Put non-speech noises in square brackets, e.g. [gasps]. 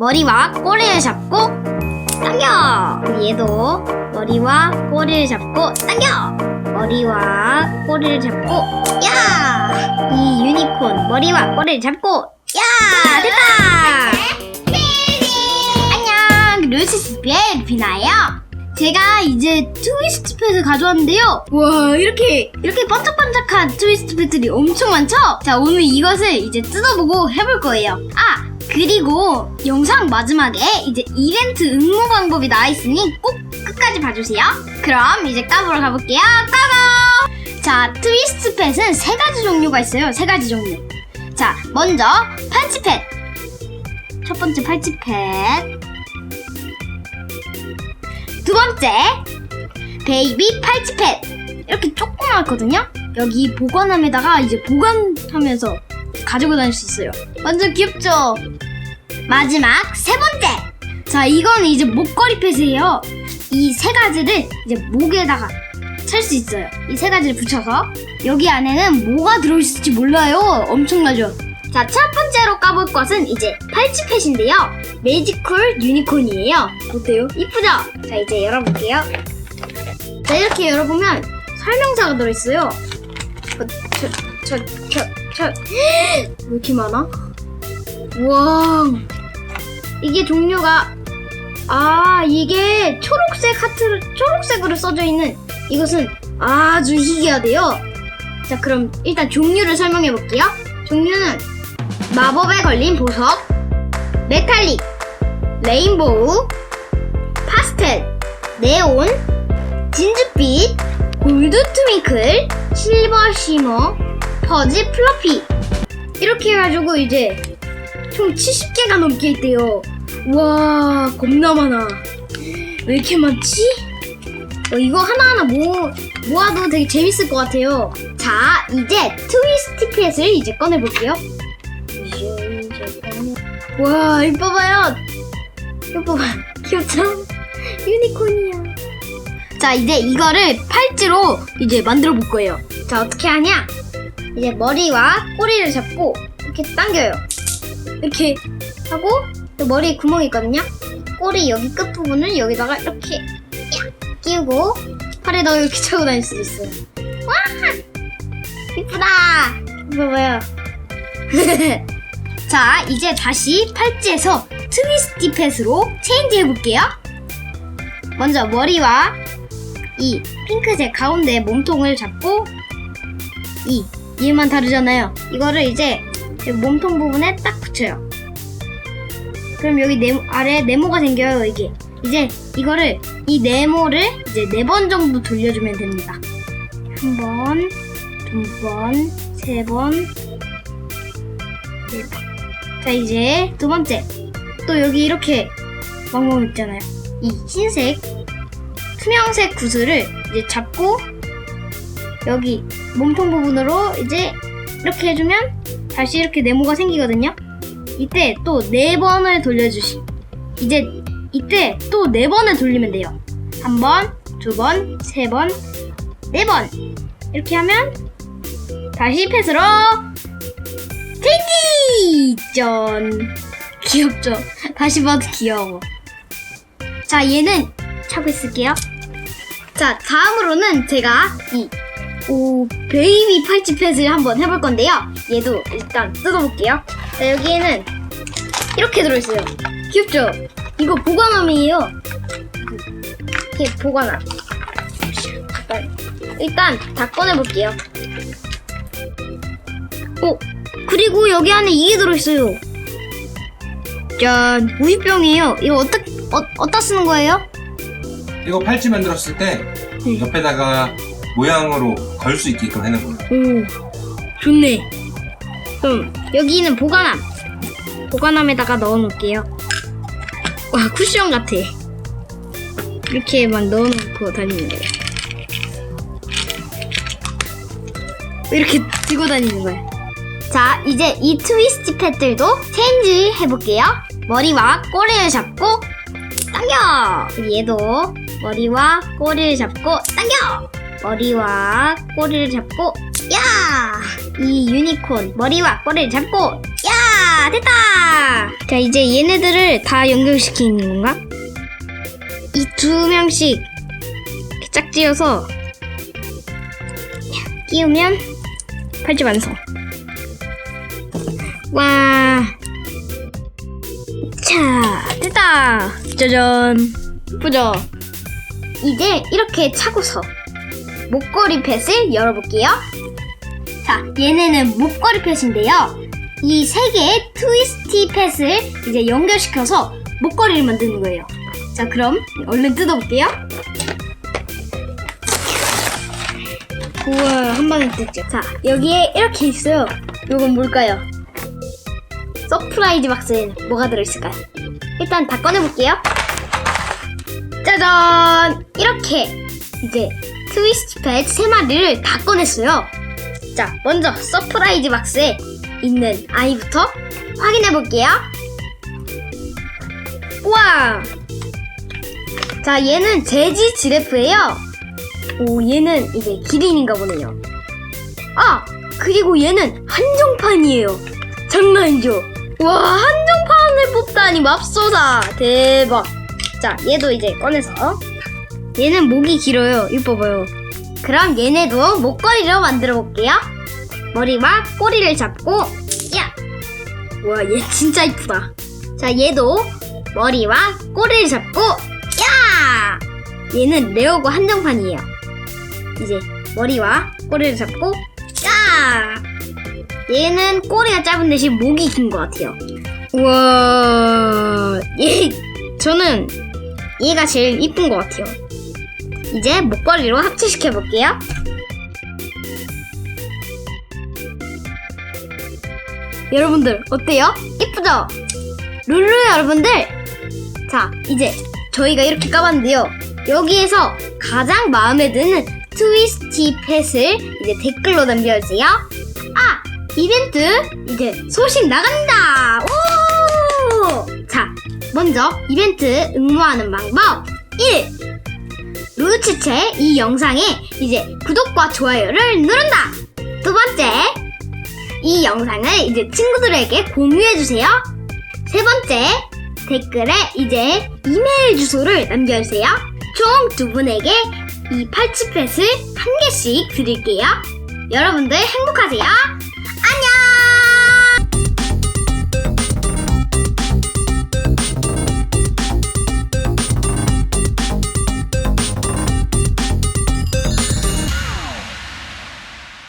머리와 꼬리를 잡고 당겨. 얘도 머리와 꼬리를 잡고 당겨. 머리와 꼬리를 잡고 야! 이 유니콘 머리와 꼬리를 잡고 야! 됐다. 안녕, 루시스피의 비나예요. 제가 이제 트위스트 펫을 가져왔는데요. 와, 이렇게, 이렇게 반짝반짝한 트위스트 펫들이 엄청 많죠? 자, 오늘 이것을 이제 뜯어보고 해볼 거예요. 아, 그리고 영상 마지막에 이제 이벤트 응모 방법이 나와 있으니 꼭 끝까지 봐주세요. 그럼 이제 까보러 가볼게요. 까보! 자, 트위스트 펫은 세 가지 종류가 있어요. 세 가지 종류. 자, 먼저 팔찌 펫. 첫 번째 팔찌 펫. 두 번째 베이비 팔찌펫 이렇게 조그맣거든요 여기 보관함에다가 이제 보관하면서 가지고 다닐 수 있어요 완전 귀엽죠 마지막 세 번째 자 이거는 이제 목걸이 펫이에요 이 세 가지를 이제 목에다가 찰 수 있어요 이 세 가지를 붙여서 여기 안에는 뭐가 들어있을지 몰라요 엄청나죠 자, 첫 번째로 까볼 것은 이제 팔찌펫인데요. 매지컬 유니콘이에요. 어때요? 이쁘죠? 자, 이제 열어볼게요. 자, 이렇게 열어보면 설명서가 들어있어요. 어, 저, 저, 저, 저. [gasps] 왜 이렇게 많아? 우와. 이게 종류가, 아, 이게 초록색 하트를, 초록색으로 써져 있는 이것은 아주 희귀하대요. 자, 그럼 일단 종류를 설명해 볼게요. 종류는 마법에 걸린 보석, 메탈릭, 레인보우, 파스텔, 네온, 진주빛, 골드 트윙클, 실버 쉬머, 퍼즈 플러피 이렇게 해가지고 이제 총 70개가 넘게 있대요. 와 겁나 많아. 왜 이렇게 많지? 어, 이거 하나하나 모, 모아도 되게 재밌을 것 같아요. 자, 이제 트위스트 펫을 이제 꺼내볼게요. 와, 이거 봐봐요. 이거 봐봐. 귀엽죠? 유니콘이야. 자, 이제 이거를 팔찌로 이제 만들어 볼 거예요. 자, 어떻게 하냐? 이제 머리와 꼬리를 잡고 이렇게 당겨요. 이렇게 하고 또 머리에 구멍이 있거든요. 꼬리 여기 끝부분을 여기다가 이렇게 야! 끼우고 팔에다 이렇게 차고 다닐 수도 있어요. 와! 이쁘다! 이거 봐요. [laughs] 자, 이제 다시 팔찌에서 트위스티 펫으로 체인지 해볼게요. 먼저 머리와 이 핑크색 가운데 몸통을 잡고 이 얘만 다르잖아요. 이거를 이제 이 몸통 부분에 딱 붙여요. 그럼 여기 네모, 아래 네모가 생겨요, 이게. 이제 이거를 이 네모를 이제 네 번 정도 돌려주면 됩니다. 한 번, 두 번, 세 번, 네 번. 자 이제 두 번째 또 여기 이렇게 왕궁 있잖아요 이 흰색 투명색 구슬을 이제 잡고 여기 몸통 부분으로 이제 이렇게 해주면 다시 이렇게 네모가 생기거든요 이때 또 네 번을 돌려주시 이제 이때 또 네 번을 돌리면 돼요 한 번, 두 번, 세 번, 네 번 이렇게 하면 다시 펫으로 체인지! 짠. 귀엽죠? 다시 봐도 귀여워. 자, 얘는 차고 있을게요. 자, 다음으로는 제가 이, 오, 베이비 팔찌 펫을 한번 해볼 건데요. 얘도 일단 뜯어볼게요. 자, 여기에는 이렇게 들어있어요. 귀엽죠? 이거 보관함이에요. 이렇게 보관함. 일단, 다 꺼내볼게요. 오, 그리고 여기 안에 이게 들어있어요. 짠, 우유병이에요. 이거 어떻, 어, 어디다 쓰는 거예요? 이거 팔찌 만들었을 때 네. 옆에다가 모양으로 걸 수 있게끔 해놓은 거예요. 오, 좋네. 그럼 여기는 보관함. 보관함에다가 넣어놓을게요. 와, 쿠션 같아. 이렇게만 넣어놓고 다니는 거예요. 이렇게 들고 다니는 거예요. 자, 이제 이 트위스트 펫들도 체인지 해볼게요. 머리와 꼬리를 잡고 당겨! 얘도 머리와 꼬리를 잡고 당겨! 머리와 꼬리를 잡고 야! 이 유니콘 머리와 꼬리를 잡고 야! 자, 됐다! 자, 이제 얘네들을 다 연결시키는 건가? 이 두 명씩 짝지어서 끼우면 팔찌 완성. 와. 자, 됐다! 짜잔. 예쁘죠? 이제 이렇게 차고서 목걸이 펫을 열어볼게요. 자, 얘네는 목걸이 펫인데요. 이 세 개의 트위스티 펫을 이제 연결시켜서 목걸이를 만드는 거예요. 자, 그럼 얼른 뜯어볼게요. 우와, 한 번에 뜯죠. 자, 여기에 이렇게 있어요. 이건 뭘까요? 서프라이즈 박스에는 뭐가 들어있을까요? 일단 다 꺼내볼게요. 짜잔! 이렇게 이제 트위스트 펫세 마리를 다 꺼냈어요. 자, 먼저 서프라이즈 박스에 있는 아이부터 확인해 볼게요. 우와! 자, 얘는 제지 지레프예요. 오, 얘는 이제 기린인가 보네요. 아, 그리고 얘는 한정판이에요. 장난이죠? 와, 한정판을 뽑다니 맙소사. 대박. 자, 얘도 이제 꺼내서 얘는 목이 길어요. 이거 봐봐요. 그럼 얘네도 목걸이로 만들어 볼게요. 머리와 꼬리를 잡고 야! 와, 얘 진짜 이쁘다. 자, 얘도 머리와 꼬리를 잡고 야! 얘는 레오고 한정판이에요. 이제 머리와 꼬리를 잡고 야! 얘는 꼬리가 짧은 대신 목이 긴 것 같아요. 우와, 얘 저는 얘가 제일 이쁜 것 같아요. 이제 목걸이로 합체시켜 볼게요. 여러분들 어때요? 이쁘죠? 룰루 여러분들 자 이제 저희가 이렇게 까봤는데요 여기에서 가장 마음에 드는 트위스티 펫을 이제 댓글로 남겨주세요 아 이벤트 이제 소식 나간다 오! 자 먼저 이벤트 응모하는 방법 1. 루치체 이 영상에 이제 구독과 좋아요를 누른다 두 번째 이 영상을 이제 친구들에게 공유해주세요. 세 번째, 댓글에 이제 이메일 주소를 남겨주세요. 총 두 분에게 이 팔찌펫을 한 개씩 드릴게요. 여러분들 행복하세요.